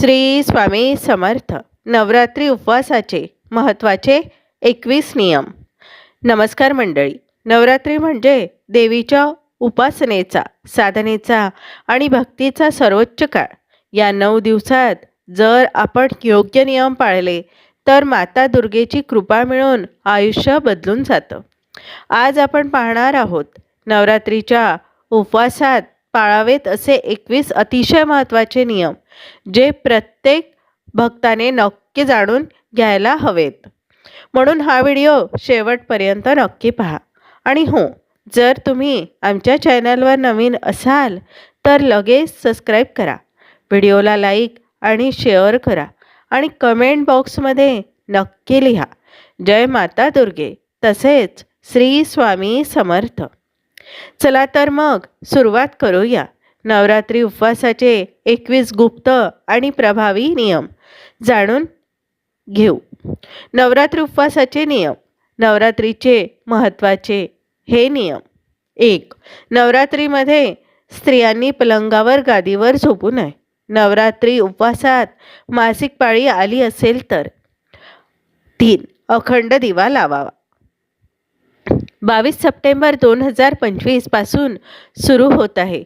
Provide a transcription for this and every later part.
श्री स्वामी समर्थ. नवरात्री उपवासाचे महत्त्वाचे एकवीस नियम. नमस्कार मंडळी. नवरात्री म्हणजे देवीच्या उपासनेचा साधनेचा आणि भक्तीचा सर्वोच्च काळ. या नऊ दिवसात जर आपण योग्य नियम पाळले तर माता दुर्गेची कृपा मिळून आयुष्य बदलून जातं. आज आपण पाहणार आहोत नवरात्रीच्या उपवासात पाळावेत असे एकवीस अतिशय महत्त्वाचे नियम जे प्रत्येक भक्ताने नक्की जाणून घ्यायला हवेत. म्हणून हा व्हिडिओ शेवटपर्यंत नक्की पहा. आणि हो जर तुम्ही आमच्या चॅनलवर नवीन असाल तर लगेच सबस्क्राईब करा. व्हिडिओला लाईक आणि शेअर करा आणि कमेंट बॉक्समध्ये नक्की लिहा. जय माता दुर्गे. तसेच श्री स्वामी समर्थ. चला तर मग सुरुवात करूया. नवरात्री उपवासाचे एकवीस गुप्त आणि प्रभावी नियम जाणून घेऊ. नवरात्री उपवासाचे नियम. नवरात्रीचे महत्त्वाचे हे नियम. एक. नवरात्रीमध्ये स्त्रियांनी पलंगावर गादीवर झोपू नये. नवरात्री उपवासात मासिक पाळी आली असेल तर. तीन. अखंड दिवा लावावा. बावीस सप्टेंबर दोन हजार पंचवीसपासून सुरू होत आहे.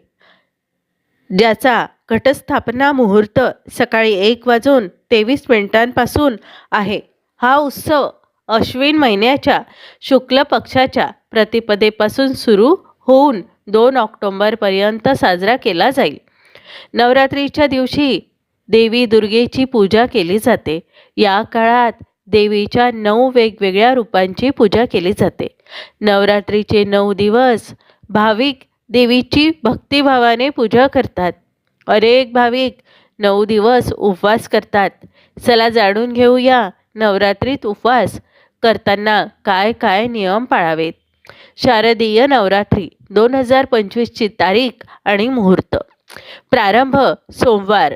ज्याचा घटस्थापना मुहूर्त सकाळी एक वाजून तेवीस मिनिटांपासून आहे. हा उत्सव अश्विन महिन्याच्या शुक्ल पक्षाच्या प्रतिपदेपासून सुरू होऊन दोन ऑक्टोंबरपर्यंत साजरा केला जाईल. नवरात्रीच्या दिवशी देवी दुर्गेची पूजा केली जाते. या काळात देवीच्या नऊ वेगवेगळ्या रूपांची पूजा केली जाते. नवरात्रीचे नऊ दिवस भाविक देवीची भक्तिभावाने पूजा करतात. अनेक भाविक नऊ दिवस उपवास करतात. चला जाणून घेऊया नवरात्रीत उपवास करताना काय काय नियम पाळावेत. शारदीय नवरात्री दोन हजार पंचवीसची तारीख आणि मुहूर्त. प्रारंभ सोमवार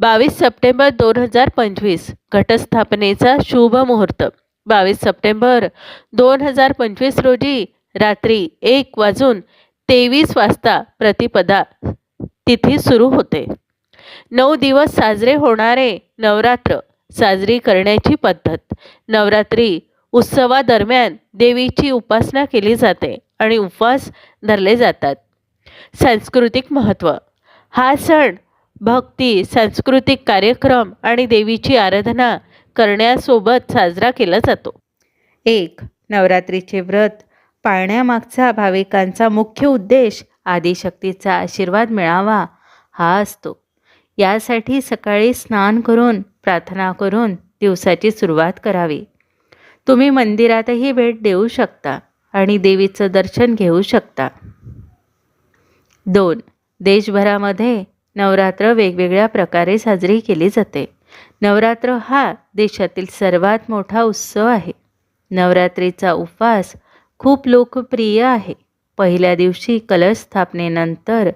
बावीस सप्टेंबर दोन हजार पंचवीस. घटस्थापनेचा शुभ मुहूर्त. बावीस सप्टेंबर दोन हजार पंचवीस रोजी रात्री एक वाजून तेवीस वाजता प्रतिपदा तिथी सुरू होते. नऊ दिवस साजरे होणारे नवरात्र साजरी करण्याची पद्धत. नवरात्री उत्सवादरम्यान देवीची उपासना केली जाते आणि उपवास धरले जातात. सांस्कृतिक महत्त्व. हा सण भक्ती सांस्कृतिक कार्यक्रम आणि देवीची आराधना करण्यासोबत साजरा केला जातो. एक नवरात्रीचे व्रत. पाळण्यामागचा भाविकांचा मुख्य उद्देश आदिशक्तीचा आशीर्वाद मिळावा हा असतो. यासाठी सकाळी स्नान करून प्रार्थना करून दिवसाची सुरुवात करावी. तुम्ही मंदिरातही भेट देऊ शकता आणि देवीचं दर्शन घेऊ शकता. दोन देशभरामध्ये नवरात्र वेगवेगळ्या प्रकारे साजरी केली जाते. नवरात्र हा देशातील सर्वात मोठा उत्सव आहे. नवरात्रीचा उपवास खूप लोकप्रिय आहे. पहिल्या दिवशी कलश स्थापनेनंतर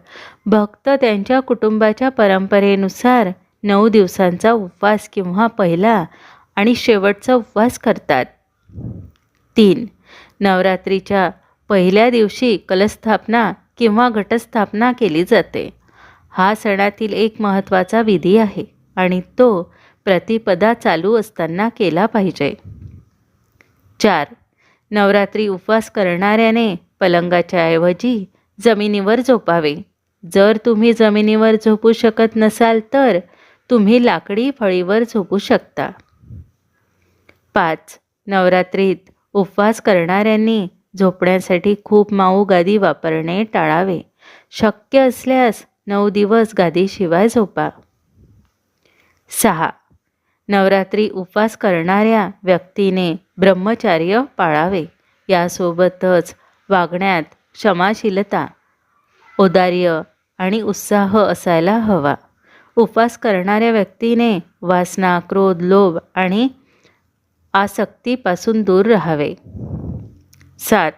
भक्त त्यांच्या कुटुंबाच्या परंपरेनुसार नऊ दिवसांचा उपवास किंवा पहिला आणि शेवटचा उपवास करतात. तीन नवरात्रीच्या पहिल्या दिवशी कलस्थापना किंवा घटस्थापना केली जाते. हा सणातील एक महत्त्वाचा विधी आहे आणि तो प्रतिपदा चालू असताना केला पाहिजे. चार. नवरात्री उपवास करणाऱ्याने पलंगाच्या ऐवजी जमिनीवर झोपावे. जर तुम्ही जमिनीवर झोपू शकत नसाल तर तुम्ही लाकडी फळीवर झोपू शकता. पाच. नवरात्रीत उपवास करणाऱ्यांनी झोपण्यासाठी खूप माऊ गादी वापरणे टाळावे. शक्य असल्यास नऊ दिवस गादीशिवाय झोपा. सहा. नवरात्री उपवास करणाऱ्या व्यक्तीने ब्रह्मचार्य पाळावे. यासोबतच वागण्यात क्षमाशीलता औदार्य आणि उत्साह असायला हवा. उपवास करणाऱ्या व्यक्तीने वासना क्रोध लोभ आणि आसक्तीपासून दूर राहावे. सात.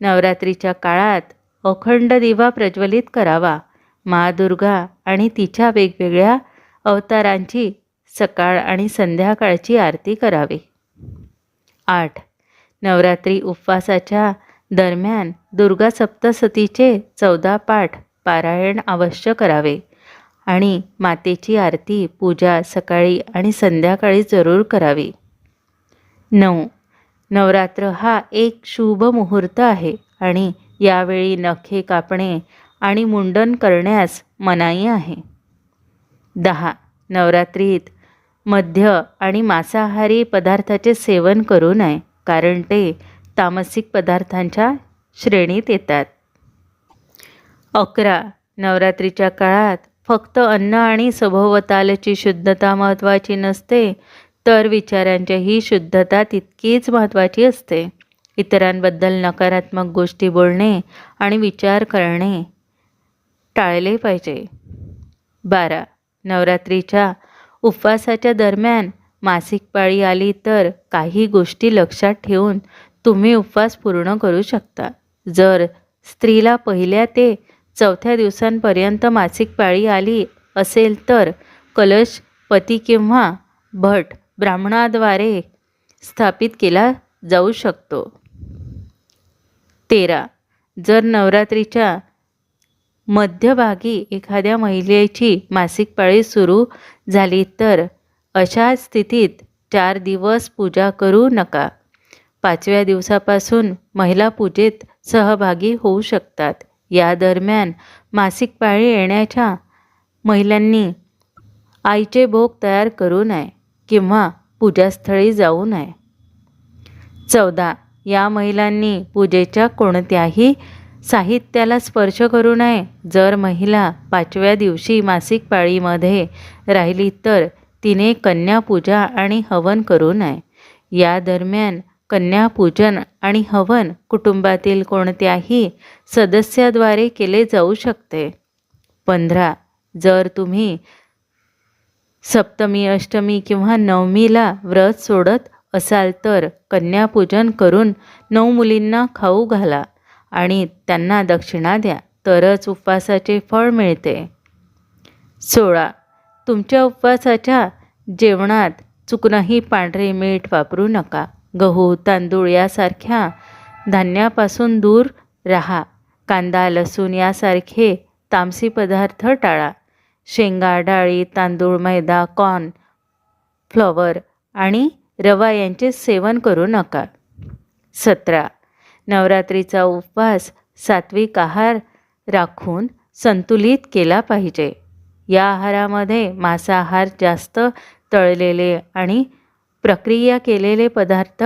नवरात्रीच्या काळात अखंड दिवा प्रज्वलित करावा. महादुर्गा आणि तिच्या वेगवेगळ्या अवतारांची सकाळ आणि संध्याकाळची आरती करावी. आठ. नवरात्री उपवासाच्या दरम्यान दुर्गा सप्तसतीचे चौदा पाठ पारायण अवश्य करावे आणि मातेची आरती पूजा सकाळी आणि संध्याकाळी जरूर करावी. नऊ. नवरात्र हा एक शुभ मुहूर्त आहे आणि यावेळी नखे कापणे आणि मुंडन करण्यास मनाई आहे. दहा. नवरात्रीत मध्य आणि मांसाहारी पदार्थाचे सेवन करू नये कारण ते तामसिक पदार्थांच्या श्रेणीत येतात. अकरा. नवरात्रीच्या काळात फक्त अन्न आणि सभोवतालची शुद्धता महत्त्वाची नसते तर विचारांच्याही शुद्धता तितकीच महत्त्वाची असते. इतरांबद्दल नकारात्मक गोष्टी बोलणे आणि विचार करणे टाळले पाहिजे. बारा. नवरात्रीच्या उपवासाच्या दरम्यान मासिक पाळी आली तर काही गोष्टी लक्षात ठेवून तुम्ही उपवास पूर्ण करू शकता. जर स्त्रीला पहिल्या ते चौथ्या दिवसांपर्यंत मासिक पाळी आली असेल तर कलश पती किंवा भट ब्राह्मणाद्वारे स्थापित केला जाऊ शकतो. तेरा. जर नवरात्रीच्या मध्यभागी एखाद्या महिलेची मासिक पाळी सुरू झाली तर अशा स्थितीत चार दिवस पूजा करू नका. पाचव्या दिवसापासून महिला पूजेत सहभागी होऊ शकतात. या दरम्यान मासिक पाळी येण्याच्या महिलांनी आईचे भोग तयार करू नये किंवा पूजास्थळी जाऊ नये. चौदा. या महिलांनी पूजेच्या कोणत्याही साहित्याला स्पर्श करू नये. जर महिला पाचव्या दिवशी मासिक पाळीमध्ये राहिली तर तिने कन्यापूजा आणि हवन करू नये. या दरम्यान कन्यापूजन आणि हवन कुटुंबातील कोणत्याही सदस्याद्वारे केले जाऊ शकते. पंधरा जर तुम्ही सप्तमी अष्टमी किंवा नवमीला व्रत सोडत असाल तर कन्यापूजन करून नऊ मुलींना खाऊ घाला. आणि त्यांना दक्षिणा द्या तरच उपवासाचे फळ मिळते. सोळा. तुमच्या उपवासाच्या जेवणात चुकूनही पांढरे मीठ वापरू नका. गहू तांदूळ यासारख्या धान्यापासून दूर राहा. कांदा लसूण यासारखे तामसी पदार्थ टाळा. शेंगा डाळी तांदूळ मैदा कॉर्न फ्लॉवर आणि रवा यांचे सेवन करू नका. सतरा. नवरात्रीचा उपवास सात्विक आहार राखून संतुलित केला पाहिजे. या आहारामध्ये मांसाहार जास्त तळलेले आणि प्रक्रिया केलेले पदार्थ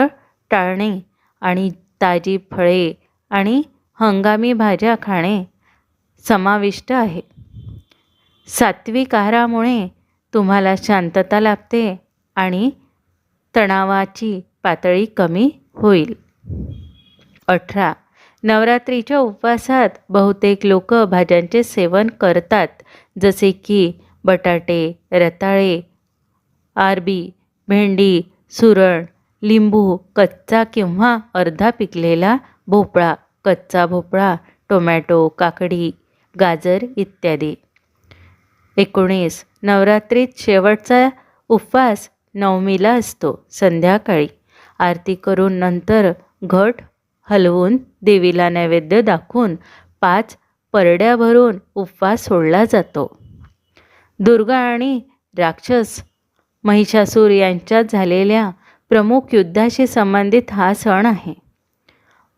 टाळणे आणि ताजी फळे आणि हंगामी भाज्या खाणे समाविष्ट आहे. सात्विक आहारामुळे तुम्हाला शांतता लाभते आणि तणावाची पातळी कमी होईल. अठरा. नवरात्रीच्या उपवासात बहुतेक लोक भाज्यांचे सेवन करतात जसे की बटाटे रताळे आरबी भेंडी सुरण लिंबू कच्चा किंवा अर्धा पिकलेला भोपळा कच्चा भोपळा टोमॅटो काकडी गाजर इत्यादी. एकोणीस. नवरात्रीत शेवटचा उपवास नवमीला असतो संध्याकाळी. आरती करून नंतर घट हलवून देवीला नैवेद्य दाखवून पाच परड्या भरून उपवास सोडला जातो. दुर्गा आणि राक्षस महिषासूर यांच्यात झालेल्या प्रमुख युद्धाशी संबंधित हा सण आहे.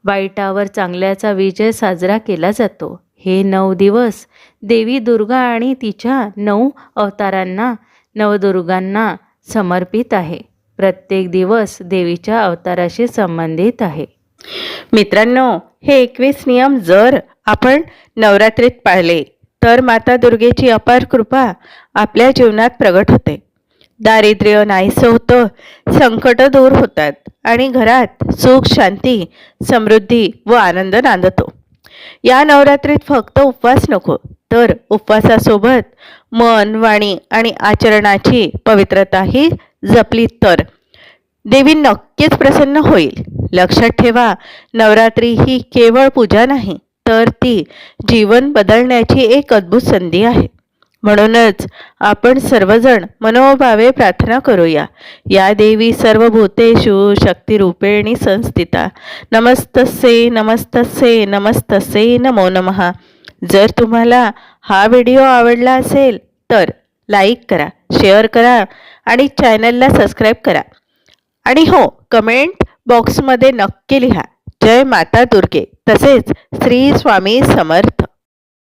वाईटावर चांगल्याचा विजय साजरा केला जातो. हे नऊ दिवस देवी दुर्गा आणि तिच्या नऊ अवतारांना नवदुर्गांना समर्पित आहे. प्रत्येक दिवस देवीच्या अवताराशी संबंधित आहे. मित्रांनो हे एकवीस नियम जर आपण नवरात्रीत पाळले तर माता दुर्गेची अपार कृपा आपल्या जीवनात प्रगट होते. दारिद्र्य नाहीसं होतं संकट दूर होतात आणि घरात सुख शांती समृद्धी व आनंद नांदतो. या नवरात्रीत फक्त उपवास नको तर उपवासासोबत मन वाणी आणि आचरणाची पवित्रताही जपली तर देवी नक्कीच प्रसन्न होईल. लक्षात ठेवा नवरात्री ही केवळ पूजा नाही तर ती जीवन बदलण्याची एक अद्भुत संधी आहे. म्हणूनच आपण सर्वजण मनोभावे प्रार्थना करूया. या देवी सर्व भूतेषु शक्तिरूपेणी संस्थिता नमस्तसे नमस्तसे नमस्तसे नमो नमः. जर तुम्हाला हा व्हिडिओ आवडला असेल तर लाईक करा शेअर करा आणि चॅनलला सबस्क्राईब करा. आणि हो कमेंट बॉक्समध्ये नक्की लिहा. जय माता दुर्गे. तसेच श्री स्वामी समर्थ.